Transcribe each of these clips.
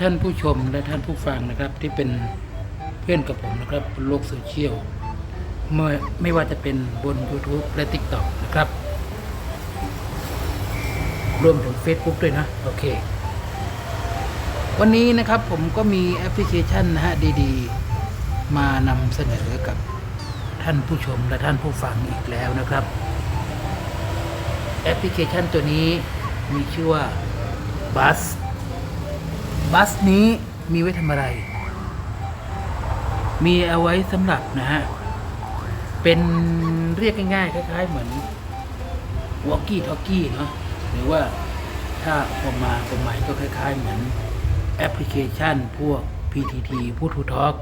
ท่านผู้ชมและท่านผู้ฟังนะครับที่เป็นเพื่อนกับผมนะครับบนโลกโซเชียลไม่ไม่ว่าจะเป็นบน YouTube และ TikTok นะครับ รวมถึง Facebook ด้วยนะ โอเค วันนี้นะครับผมก็มีแอปพลิเคชันนะฮะดีๆ มานำเสนอกับท่านผู้ชมและท่านผู้ฟังอีกแล้วนะครับ แอปพลิเคชันตัวนี้มีชื่อว่า Bus บัสนี้มีไว้ทำอะไร มีเอาไว้สำหรับนะฮะ เป็นเรียกง่ายๆคล้ายๆเหมือน walkie talkie เนาะหรือว่าถ้าผมมาผมหมายก็คล้ายๆเหมือนแอปพลิเคชันพวก PTT พูดทูทอก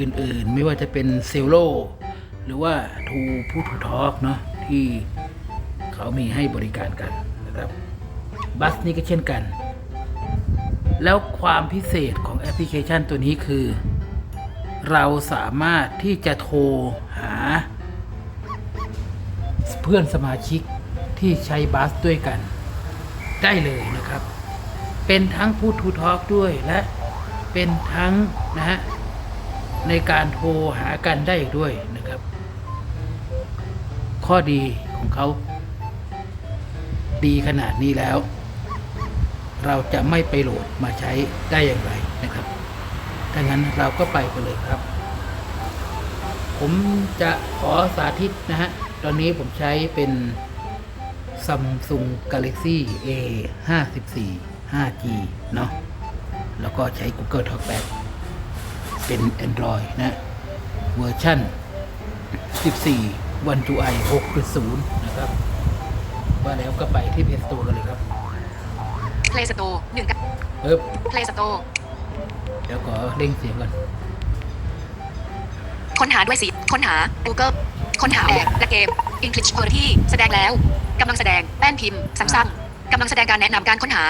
อื่นๆ ไม่ว่าจะเป็นเซลโลหรือว่าทูพูดทูทอกเนาะที่เขามีให้บริการกันนะครับ บัสนี้ก็เช่นกัน แล้วความพิเศษของแอปพลิเคชันตัวนี้คือ เราสามารถที่จะโทรหา เพื่อนสมาชิกที่ใช้บัสด้วยกัน ได้เลยนะครับ เป็นทั้งพูดทูทอกด้วยและเป็นทั้งนะฮะในการโทรหากันได้อีกด้วยนะครับ ข้อดีของเขาดีขนาดนี้แล้ว เราจะไม่ไปโหลดมาใช้ได้อย่างไรนะครับถ้างั้นเราก็ไปกันเลยครับ ผมจะขอสาธิตนะฮะ ตอนนี้ผมใช้เป็น Samsung Galaxy A 5 4 5G เนาะ แล้วก็ใช้ Google Talkback เป็น Android นะเวอร์ชัน14 One UI 6.0 นะครับ ว่าแล้วก็ไปที่ Play Store กันเลยครับ Play Store หนึ่งกับ เอ๊บ Play Store เดี๋ยวขอเร่งเสียงก่อน ค้นหาด้วยสีค้นหา Google ค้นหาแอปและเกม English p e r ที่แสดงแล้วกำลังแสดงแป้นพิมพ์ซ้ำๆกำลังแสดงการแนะนำการค้นหา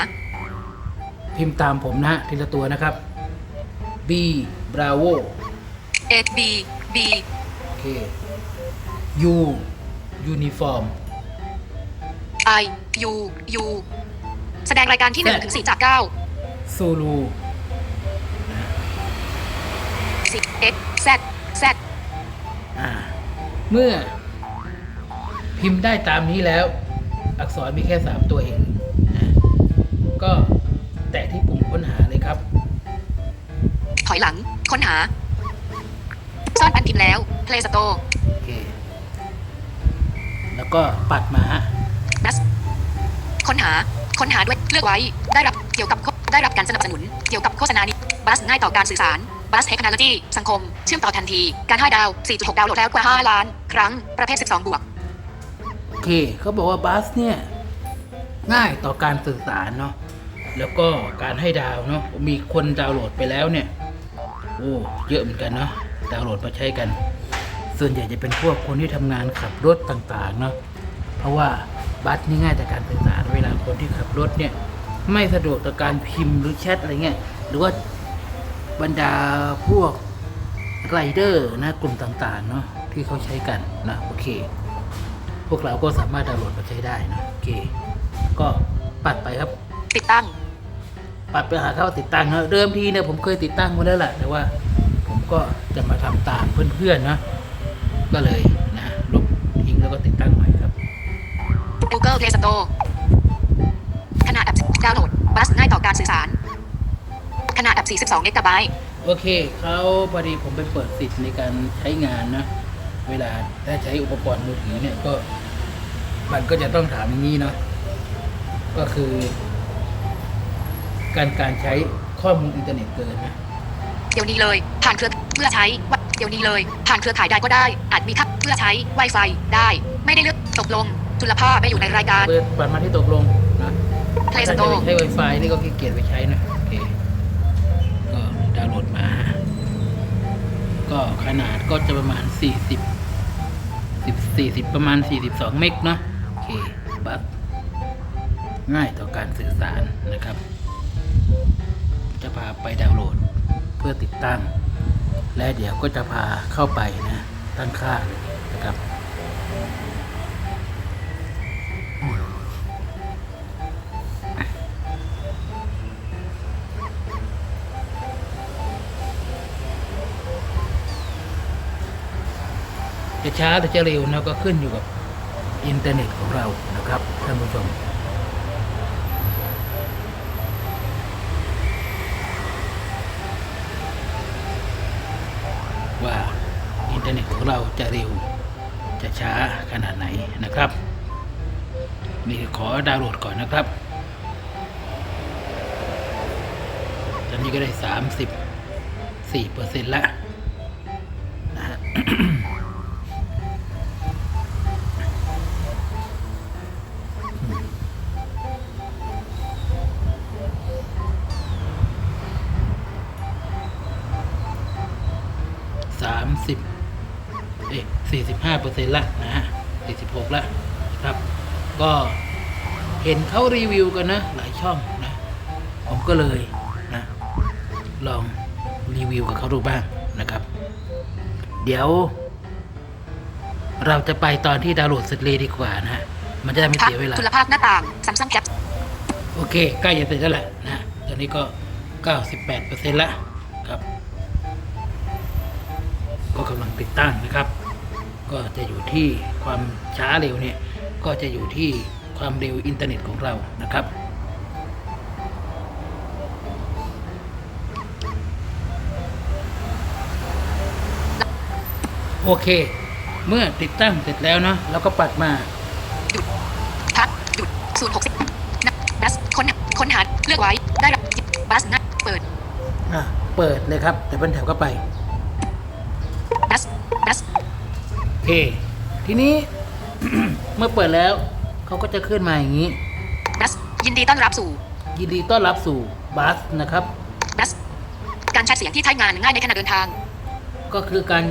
พิมพ์ตามผมนะฮะทีละตัวนะครับ B Bravo A B B โอเค U Uniform I U U แสดงรายการที่1ถึง4จาก Zulu 9 10 X Z Z อ่าเมื่อ พิมพ์ได้ตามนี้แล้ว อักษรมีแค่3ตัวเองนะก็แตะที่ปุ่มค้นหาเลยครับ ถอยหลัง ค้นหา ซ่อนแป้นพิมพ์แล้ว Play Store โอเค แล้วก็ปัดมาฮะ Bus ค้นหา ค้นหาด้วยเลือกไว้ได้รับเกี่ยวกับได้รับการสนับสนุน เกี่ยวกับโฆษณานี้บัสง่ายต่อการสื่อสารบัสเทคโนโลยีสังคม เชื่อมต่อทันที การให้ดาว 4.6 ดาวโหลดแล้วกว่า 5 ล้าน ครั้ง ประเภท 12 บวก โอเค เขาบอกว่าบัสเนี่ย ง่ายต่อการสื่อสารเนาะ แล้วก็การให้ดาวเนาะ มีคนดาวน์โหลดไปแล้วเนี่ย โอ้ เยอะเหมือนกันเนาะ ดาวน์โหลดมาใช้กัน ส่วนใหญ่จะเป็นพวกคนที่ทำงานขับรถต่างๆ เนาะ เพราะว่า บัสนี่ง่ายต่อการสื่อสารเวลาคนที่ขับรถเนี่ย ไม่สะดวกต่อการพิมพ์หรือแชทอะไรเงี้ยหรือว่าบรรดาพวกไรเดอร์นะกลุ่มต่างๆเนาะที่เขาใช้กันนะโอเค พวกเราก็สามารถดาวน์โหลดมาใช้ได้นะโอเค ก็ปัดไปครับ ติดตั้ง ปัดไปหาเข้าติดตั้งนะเดิมทีเนี่ยผมเคยติดตั้งมาแล้วแหละแต่ว่า ผมก็จะมาทำตามเพื่อนๆนะก็เลยนะลบทิ้งแล้วก็ติดตั้งใหม่ครับ Google Play Store ขนาดแบบดาวน์โหลดบัสง่ายต่อการสื่อสาร ขนาดแบบ42เมกะไบต์โอเคเขาพอดีผมไปเปิดสิทธิ์ในการใช้งานนะ เวลาถ้าใช้อุปกรณ์มือถือเนี่ยก็ มันก็จะต้องถามอย่างนี้เนาะก็คือ การการใช้ข้อมูลอินเทอร์เน็ตเกินนะเดี๋ยวนี้เลย ผ่านเครือเพื่อใช้วะเดี๋ยวนี้เลย ผ่านเครือข่ายได้ก็ได้ อาจมีทับเพื่อใช้ Wi-Fi ได้ ไม่ได้เลือกตกลง จุลภาพไม่อยู่ในรายการ เปิดปัดมาที่ตกลงนะ Play ถ้าจะ Store ไปใช้ Wi-Fi นี่ก็ขี้เกียจไปใช้นะ โอเค ก็ดาวน์โหลดมา ก็ขนาดก็จะประมาณ 40 10 40 ประมาณ 42 เมกเนาะ โอเค บัสง่ายต่อการสื่อสารนะครับ จะพาไปดาวน์โหลดเพื่อติดตั้ง และเดี๋ยวก็จะพาเข้าไปนะ ตั้งค่าเลยนะครับ จะช้าหรือจะเร็วนะก็ขึ้นอยู่กับอินเทอร์เน็ตของเรานะครับท่านผู้ชมว่าอินเทอร์เน็ตของเราจะเร็วจะช้าขนาดไหนนะครับ นี่ขอดาวน์โหลดก่อนนะครับตอนนี้ก็ได้ 34เปอร์เซ็นต์ละนะฮะ 45%ละนะฮะ46ละครับ ก็เห็นเขารีวิวกันนะ หลายช่องนะ ผมก็เลยนะ ลองรีวิวกับเขาดูบ้างนะครับ เดี๋ยว เราจะไปตอนที่ดาวน์โหลดเสร็จเลยดีกว่านะฮะมันจะไม่เสียเวลาคุณภาพหน้าต่าง Samsung Cap โอเค ใกล้จะเสร็จแล้วแหละนะตอนนี้ก็ 98%ละครับ ก็กำลังติดตั้งนะครับ ก็จะอยู่ที่ความช้าเร็วเนี่ยก็จะอยู่ที่ความเร็วอินเทอร์เน็ตของเรานะครับโอเค เมื่อติดตั้งเสร็จแล้วเนาะเราก็ปัดมาหยุดพักหยุดศูนย์หกสิบนับบัสค้นค้นหาเลือกไว้ได้รับบัสนะเปิดอะเปิดเลยครับแต่เป็นแถวเข้าไป เค ทีนี้ เมื่อเปิดแล้ว เขาก็จะขึ้นมาอย่างนี้บัสยินดีต้อนรับสู่ ยินดีต้อนรับสู่บัสนะครับบัสการใช้เสียงที่ใช้งานง่ายในขณะเดินทาง ก็คือการ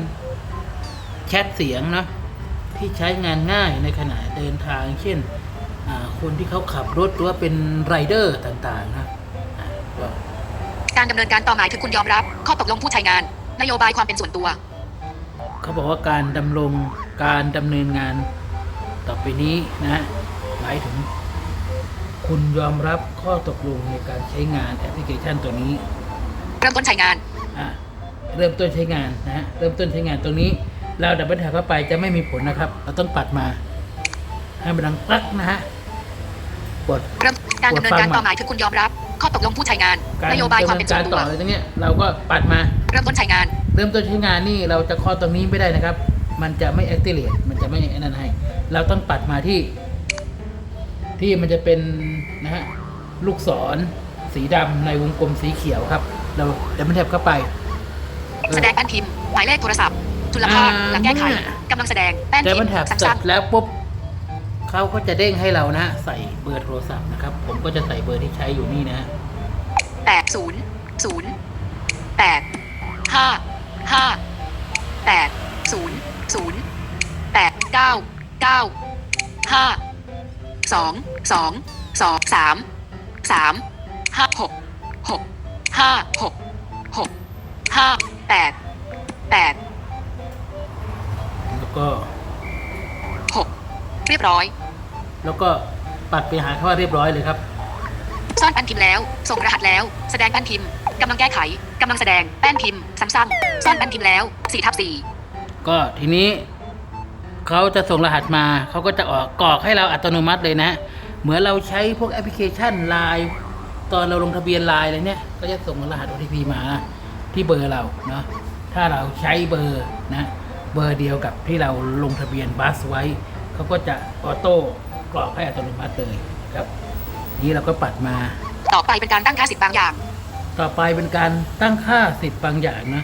แชทเสียงเนอะที่ใช้งานง่ายในขณะเดินทาง เช่นอ่าคนที่เขาขับรถหรือว่าเป็นไรเดอร์ต่างๆนะอ่าก็การดำเนินการต่อหมายถึงคุณยอมรับ ข้อตกลงผู้ใช้งาน นโยบายความเป็นส่วนตัว เขาบอกว่าการดำรงการดำเนินงานต่อไปนี้นะหมายถึง คุณยอมรับข้อตกลงในการใช้งานแอปพลิเคชันตัวนี้เริ่มต้นใช้งานอะเริ่มต้นใช้งานนะฮะเริ่มต้นใช้งานตรงนี้ เราดับเบิลแท็บเข้าไปจะไม่มีผลนะครับ เราต้องปัดมา ให้มันดังปักนะฮะกดเริ่มการดำเนินการกดฟังมาต่อหมายถึงคุณยอมรับ ข้อตกลงผู้ใช้งานการนโยบายความเป็นส่วนดำตัต่วอเลยตรงเนี้ยเราก็ปัดมาเริ่มต้นใช้งาน เริ่มต้นใช้งานนี่เราจะเคอตรงนี้ไม่ได้นะครับ มันจะไม่ activate มันจะไม่ไอ้นั่นให้ เราต้องปัดมาที่ ที่มันจะเป็นนะฮะลูกศรสีดำในวงกลมสีเขียวครับ เราดับเบิลแท็บเข้าไปเออแสดงแป้นพิมพ์หมายเลขโทรศัพท์ทุลภาพอ่าหลังแก้ไขเนี่ยกำลังแสดงแป้นแต่พิมันมพ์แถบซัมเสร็ซุจงแล้วปุ๊บ เขาก็จะเด้งให้เรานะใส่เบอร์โทรศัพท์นะครับ ผมก็จะใส่เบอร์ที่ใช้อยู่นี่นะฮะแปดศูนย์ศูนย์แปดห้าห้าแปดศูนย์ศูนย์แปดเก้าเก้าห้าสองสองสองสามสามห้าหกหกห้าหกหกห้าแปดแปดแล้วก็หกเรียบร้อย แล้วก็ปัดไปหาคำว่าเรียบร้อยเลยครับซ่อนแป้นพิมพ์แล้ว ส่งรหัสแล้ว แสดงแป้นพิมพ์กำลังแก้ไขกำลังแสดงแป้นพิมพ์ซ้ำๆซ่อนแป้นพิมพ์แล้ว4ทับ4ก็ทีนี้เขาจะส่งรหัสมาเขาก็จะออกกรอกให้เราอัตโนมัติเลยนะ เหมือนเราใช้พวกแอปพลิเคชันไลน์ตอนเราลงทะเบียนไลน์อะไรเนี่ย ก็จะส่งรหัส OTP มาที่เบอร์เราเนาะถ้าเราใช้เบอร์นะ เบอร์เดียวกับที่เราลงทะเบียนบัสไว้ เขาก็จะออโต้ กรอกให้อัตโนมัติเลยครับนี้เราก็ปัดมา ต่อไปเป็นการตั้งค่าสิทธิ์บางอย่าง ต่อไปเป็นการตั้งค่าสิทธิ์บางอย่างนะ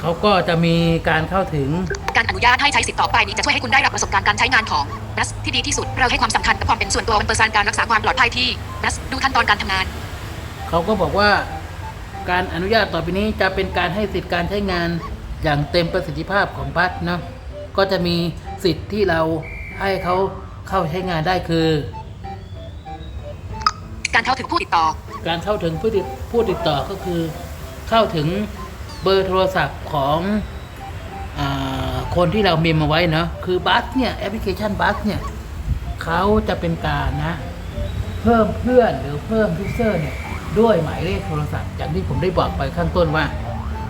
เขาก็จะมีการเข้าถึง การอนุญาตให้ใช้สิทธิ์ต่อไปนี้จะช่วยให้คุณได้รับประสบการณ์การใช้งานของ NAS ที่ดีที่สุด เราให้ความสำคัญกับความเป็นส่วนตัวบนเปอร์เซ็นต์การรักษาความปลอดภัยที่ NAS ดูขั้นตอนการทำงาน เขาก็บอกว่าการอนุญาตต่อไปนี้จะเป็นการให้สิทธิ์การใช้งานอย่างเต็มประสิทธิภาพของบัตรเนาะก็จะมีสิทธิ์ที่เราให้เขา เข้าใช้งานได้คือ การเข้าถึงผู้ติดต่อ การเข้าถึงผู้ติดผู้ติดต่อก็คือ เข้าถึงเบอร์โทรศัพท์ของอาคนที่เราเมมมาไว้เนาะคือบัสเนี่ยแอปพลิเคชันบัสเนี่ยเขาจะเป็นการนะ เพิ่มเพื่อนหรือเพิ่มยูเซอร์เนี่ยด้วยหมายเลขโทรศัพท์อย่างที่ผมได้บอกไปข้างต้นว่า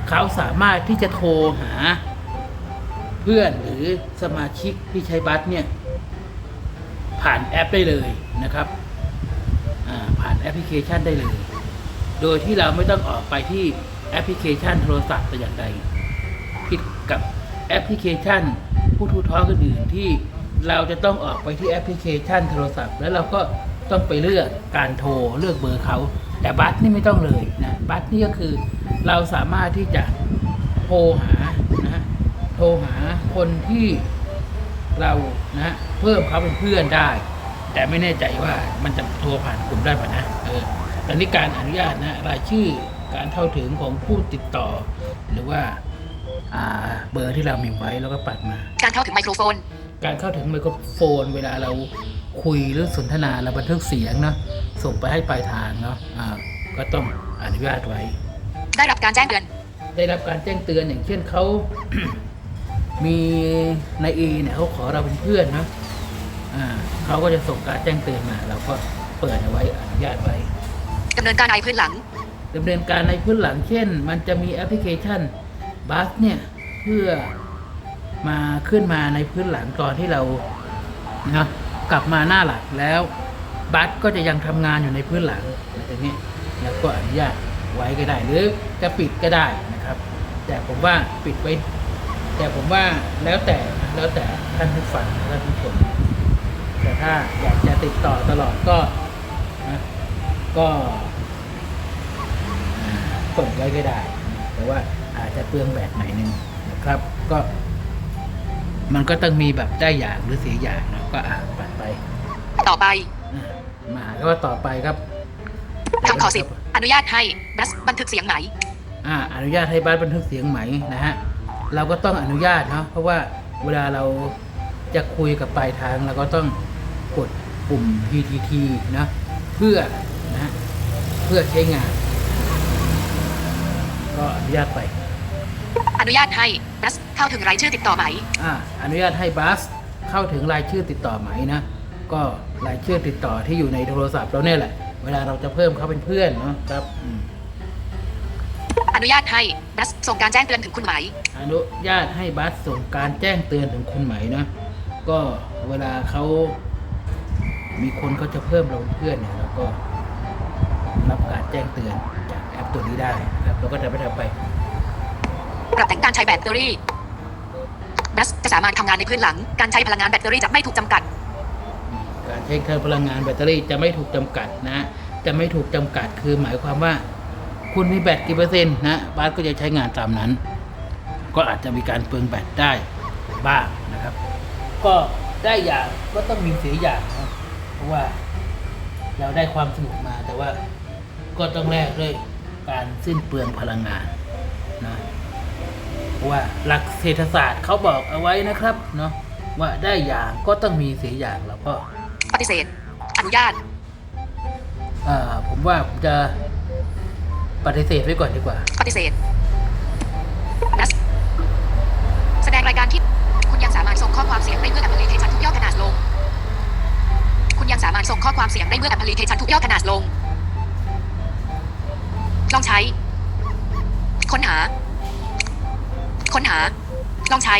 เขาสามารถที่จะโทรหา เพื่อนหรือสมาชิกที่ใช้บัตรเนี่ย ผ่านแอปได้เลยนะครับผ่านแอปพลิเคชันได้เลย โดยที่เราไม่ต้องออกไปที่แอปพลิเคชันโทรศัพท์แต่อย่างใดผิดกับแอปพลิเคชัน ผู้ทูท้องอื่นที่เราจะต้องออกไปที่แอปพลิเคชันโทรศัพท์ แล้วเราก็ต้องไปเลือกการโทรเลือกเบอร์เขา แต่บัตรนี่ไม่ต้องเลยนะบัตรนี่ก็คือเราสามารถที่จะโทรหานะโทรหาคนที่ เรานะฮะเพิ่มเขาเป็นเพื่อนได้ แต่ไม่แน่ใจว่ามันจะโทรผ่านกลุ่มได้ป่ะนะเออตอนนี้การอนุญาตนะรายชื่อการเข้าถึงของผู้ติดต่อ หรือว่าอ่าเบอร์ที่เรามีไว้แล้วก็ปัดมา การเข้าถึงไมโครโฟน การเข้าถึงไมโครโฟน เวลาเราคุยหรือสนทนาเราบันทึกเสียงเนาะส่งไปให้ปลายทางเนาะอ่าก็ต้องอนุญาตไว้ ได้รับการแจ้งเตือน ได้รับการแจ้งเตือนอย่างเช่นเขา มีในเอเนี่ยเขาขอเราเป็นเพื่อนนะอ่าเขาก็จะส่งการแจ้งเตือนมาเราก็เปิดเอาไว้อนุญาตไว้ดำเนินการในพื้นหลังดำเนินการในพื้นหลัง เช่น มันจะมีแอปพลิเคชันบัสเนี่ยเพื่อมาขึ้นมาในพื้นหลังตอนที่เราเนาะกลับมาหน้าหลักแล้วบัสก็จะยังทำงานอยู่ในพื้นหลังตรงนี้แล้วก็อนุญาตไว้ก็ได้หรือจะปิดก็ได้นะครับ แต่ผมว่าปิดไว้ แต่ผมว่าแล้วแต่นะแล้วแต่ท่านผู้ฟังท่านผู้ชมแต่ถ้าอยากจะติดต่อตลอดก็นะก็อ่าเปิดไว้ก็ได้ แต่ว่าอาจจะเปลืองแบตหน่อยนึงนะครับ ก็ มันก็ต้องมีแบบได้อย่างหรือเสียอย่างนะก็อ่านปัดไป ต่อไปอ่ามาก็ต่อไปครับคำขอสิทธิ์อนุญาตให้บัสบันทึกเสียงไหมอ่าอนุญาตให้บัสบันทึกเสียงไหมนะฮะ เราก็ต้องอนุญาตเนาะเพราะว่าเวลาเราจะคุยกับปลายทางเราก็ต้องกดปุ่ม PTT นะเพื่อนะฮะเพื่อใช้งาน ก็อนุญาตไป อนุญาตให้บัสเข้าถึงรายชื่อติดต่อไหมอ่าอนุญาตให้บัสเข้าถึงรายชื่อติดต่อไหมนะก็รายชื่อติดต่อที่อยู่ในโทรศัพท์เราเนี่ยแหละ เวลาเราจะเพิ่มเขาเป็นเพื่อนเนาะครับอืมอ นุญาตให้บัสส่งการแจ้งเตือนถึงคุณไหมอนุญาตให้บัสส่งการแจ้งเตือนถึงคุณไหมนะ ก็เวลาเขามีคนเขาจะเพิ่มเราเป็นเพื่อนเนี่ยเราก็รับการแจ้งเตือนจากแอปตัวนี้ได้นะครับเราก็จะไปทำไป ปรับแต่งการใช้แบตเตอรี่บัสจะสามารถทำงานในพื้นหลัง การใช้พลังงานแบตเตอรี่จะไม่ถูกจำกัด การใช้เครื่องพลังงานแบตเตอรี่จะไม่ถูกจำกัดนะ จะไม่ถูกจำกัดคือหมายความว่า คุณมีแบตกี่เปอร์เซ็นต์นะบาสก็จะใช้งานตามนั้น ก็อาจจะมีการเปลืองแบตได้บ้างนะครับ ก็ได้อย่างก็ต้องมีเสียอย่างนะเพราะว่าเราได้ความสนุกมาแต่ว่าก็ต้องแลกด้วยการสิ้นเปลืองพลังงานนะเพราะว่าหลักเศรษฐศาสตร์เขาบอกเอาไว้นะครับเนาะว่าได้อย่างก็ต้องมีเสียอย่างแล้วก็ปฏิเสธอนุญาตอ่าผมว่าผมจะ ปฏิเสธไว้ก่อนดีกว่า ปฏิเสธบัสแสดงรายการที่ คุณยังสามารถส่งข้อความเสียงได้เมื่อแอปพลิเคชันทุกย่อขนาดลง คุณยังสามารถส่งข้อความเสียงได้เมื่อแอปพลิเคชันทุกย่อขนาดลง ลองใช้ ค้นหา ค้นหา ลองใช้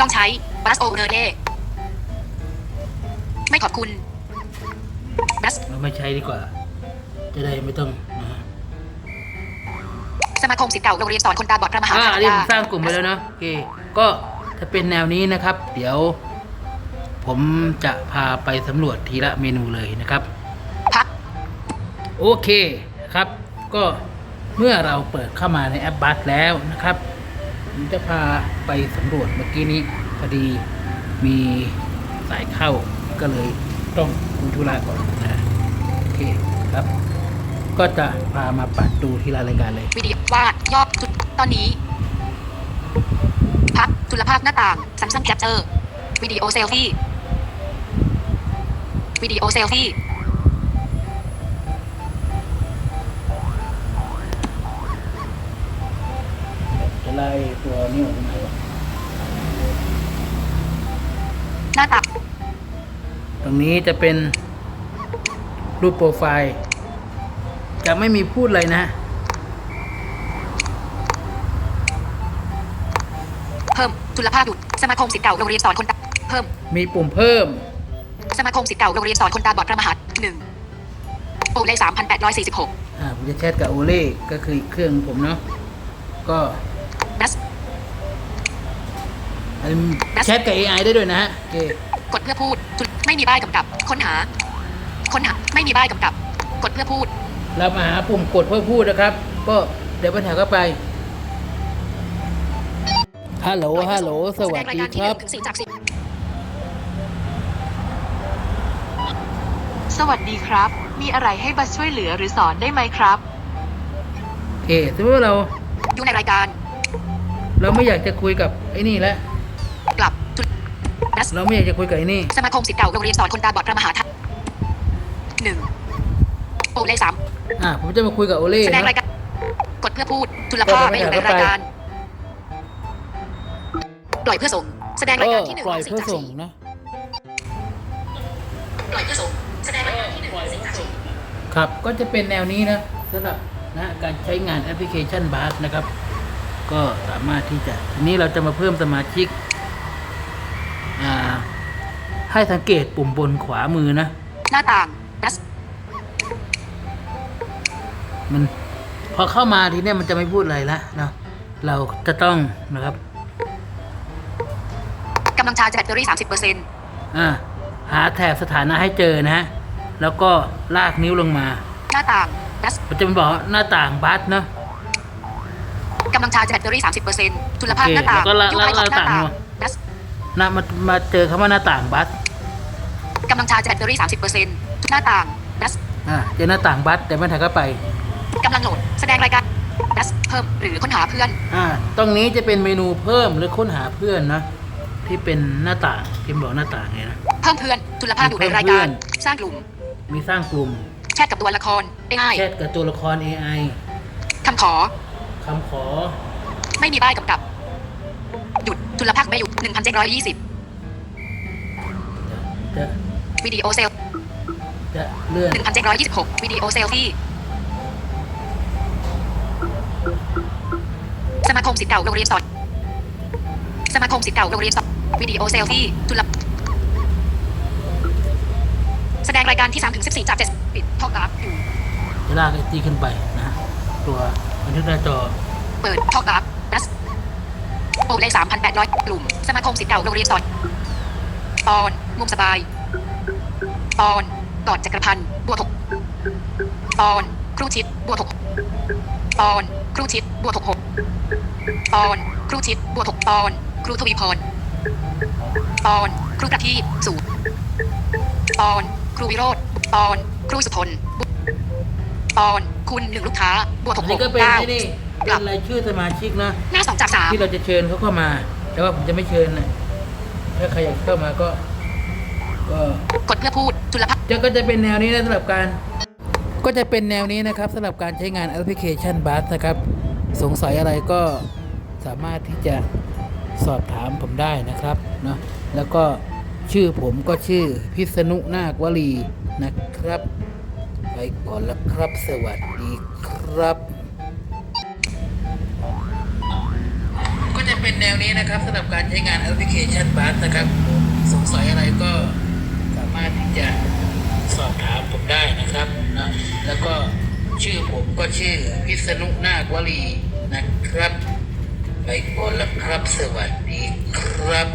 ลองใช้บัสโอเนอร์เล่ไม่ขอบคุณบัสเราไม่ใช้ดีกว่า จะได้ไม่ต้องนะฮะ สมาคมศิษย์เก่าโรงเรียนสอนคนตาบอดพระมหาอ่าวิอันทนี้ยาผมสร้างกลุ่มไปแล้วเนาะโอเค ก็จะเป็นแนวนี้นะครับ เดี๋ยว ผมจะพาไปสำรวจทีละเมนูเลยนะครับพักโอเคครับ ก็เมื่อเราเปิดเข้ามาในแอปบัสแล้วนะครับผมจะพาไปสำรวจเมื่อกี้นี้พอดีมีสายเข้าก็เลยต้องคุยธุระก่อนนะโอเคครับ ก็จะพามาปัดดูทีละรายการเลย วิดีโอวาดยอดจุดตอนนี้ พักจุลภาพหน้าต่าง Samsung Capture วิดีโอเซลฟี่วิดีโอเซลฟี่จะไล่ตัวนี้ออกมาก่อนหน้าตักตรงนี้จะเป็นรูปโปรไฟล์ จะไม่มีพูดเลยนะเพิ่มจุลภาคดุจสมาคมศิษย์เก่าโรงเรียนสอนคนตาเพิ่ม มีปุ่มเพิ่ม สมาคมศิษย์เก่าโรงเรียนสอนคนตาบอดพระมหาหนึ่งโอเลสามพันแปดร้อยสี่สิบหกอ่าผมจะแชทกับโอเล่ก็คืออีกเครื่องผมเนาะก็นัสอันแชทกับ AI ได้ด้วยนะฮะโอเคกดเพื่อพูดจุดไม่มีป้ายกำกับ ค้นหา ค้นหา ไม่มีป้ายกำกับ กดเพื่อพูด เรามาหาปุ่มกดเพื่อพูดนะครับ ก็เดี๋ยวปัญหาก็ไปฮัลโหลฮัลโหลสวัสแดงรายดีการที่คหรับนึ่งถึงสี่จากสิบสวัสดีครับ มีอะไรให้บัสช่วยเหลือหรือสอนได้ไหมครับโอเคสมมติว่าเราอยู่ในรายการ เราไม่อยากจะคุยกับไอ้นี่แล้วกลับจุดนัสเราไม่อยากจะคุยกับไอ้นี่ สมาคมศิษย์เก่าโรงเรียนสอนคนตาบอดพระมหาทัศน์หนึ่งโอเลสาม อ่าผมจะมาคุยกับโอเล่แสดงนะรายการกดเพื่อพูดจุลภาพไม่อยู่ในรายการ ปล่อยเพื่อส่ง แสดงรายก็การที่หนึ่งปล่อยถึงเพื่อสี่จากส่งสี่นะ ปล่อยเพื่อส่งแสดงรายการที่หนึ่งถึงสี่จากสี่ครับ ก็จะเป็นแนวนี้นะสำหรับนะการใช้งานแอปพลิเคชันบาสนะครับ ก็สามารถที่จะ ทีนี้เราจะมาเพิ่มสมาชิก อ่า ให้สังเกตปุ่มบนขวามือนะ หน้าต่าง มันพอเข้ามาทีเนี้ยมันจะไม่พูดอะไรละเนาะเราจะต้องนะครับกำลังชาร์จแบตเตอรี่สามสิบเปอร์เซ็นต์อ่าหาแถบสถานะให้เจอนะฮะแล้วก็ลากนิ้วลงมา หน้าต่างนัสมันจะบอกว่าหน้าต่างบัสเนาะกำลังชาร์จแบตเตอรี่สามสิบเปอร์เซ็นต์จุลภาพโอเคหน้าต่างแล้วก็ละยุคไอละท็อปหน้าละต่างต่างเนอะนัสนะมามาเจอคำว่าหน้าต่างบัสกำลังชาร์จแบตเตอรี่สามสิบเปอร์เซ็นต์หน้าต่างนัสอ่าเจอหน้าต่างบัสแต่ไม่ถ่ายก็ไป กำลังโหลด แสดงรายการนัสเพิ่มหรือค้นหาเพื่อน อ่า ตรงนี้จะเป็นเมนูเพิ่มหรือค้นหาเพื่อนนะ ที่เป็นหน้าต่างพิมพ์บอกหน้าต่างไงนะ เพิ่มเพื่อนจุลภาพอยู่ในรายเพิ่การมสร้างกลุ่ม มีสร้างกลุ่ม แชทกับตัวละคร AI แชทกับตัวละคร AI คำขอ คำขอ ไม่มีป้ายกำกับ หยุดจุลภาคไม่หยุดหนึ่งพันเจ็ดร้อยยี่สิบจะวิดีโอเซลจะเลื่อนหนึ่งพันเจ็ดร้อยยี่สิบหกวิดีโอเซลฟี่ สมาคมศิษย์เก่าโรงเรียนสอนสมาคมศิษย์เก่าโรงเรียนสอนวิดีโอเซลฟี่จุลแสดงรายการที่3ถึง14จาก7ปิดท่อกราฟอยู่จะลากไอจีขึ้นไปนะ ตัวบันทึกหน้าจอ เปิดท่อกราฟนัสโอเลข3,800 กลุ่ม สมาคมศิษย์เก่าโรงเรียนสอนตอนมุมสบาย ตอนกอดจักรพันธ์บัวถกตอนครูชิดบัวถกตอน รูชิดบัวถกหกตอน ครูชิดบัวถกตอน ครูทวีพร ตอน ครูประทีปสูตรตอน ครูวิโรธตอน ครูสุทนบุตอน คุณหนึ่งลูกค้าบัวถอักนหนี้กก็เป็นเก้าไอ้นี่เป็นรายชื่อสมาชิกนะหน้าสองจากสามที่เราจะเชิญเขาเข้ามา แต่ว่าผมจะไม่เชิญนะถ้าใครอยากเข้ามาก็ ก็กดเพื่อพูดจุลภาคจะก็จะเป็นแนวนี้นะสำหรับการ ก็จะเป็นแนวนี้นะครับสำหรับการใช้งานแอปพลิเคชันบัสนะครับ สงสัยอะไรก็สามารถที่จะสอบถามผมได้นะครับเนาะแล้วก็ชื่อผมก็ชื่อพิษณุนาควลีนะครับ ไปก่อนแล้วครับ สวัสดีครับ ก็จะเป็นแนวนี้นะครับสำหรับการใช้งานแอปพลิเคชันบัสนะครับ สงสัยอะไรก็สามารถที่จะสอบถามผมได้นะครับ นะแล้วก็ชื่อผมก็ชื่อพิษณุนาควลีนะครับ ไปก่อนแล้วครับ สวัสดีครับ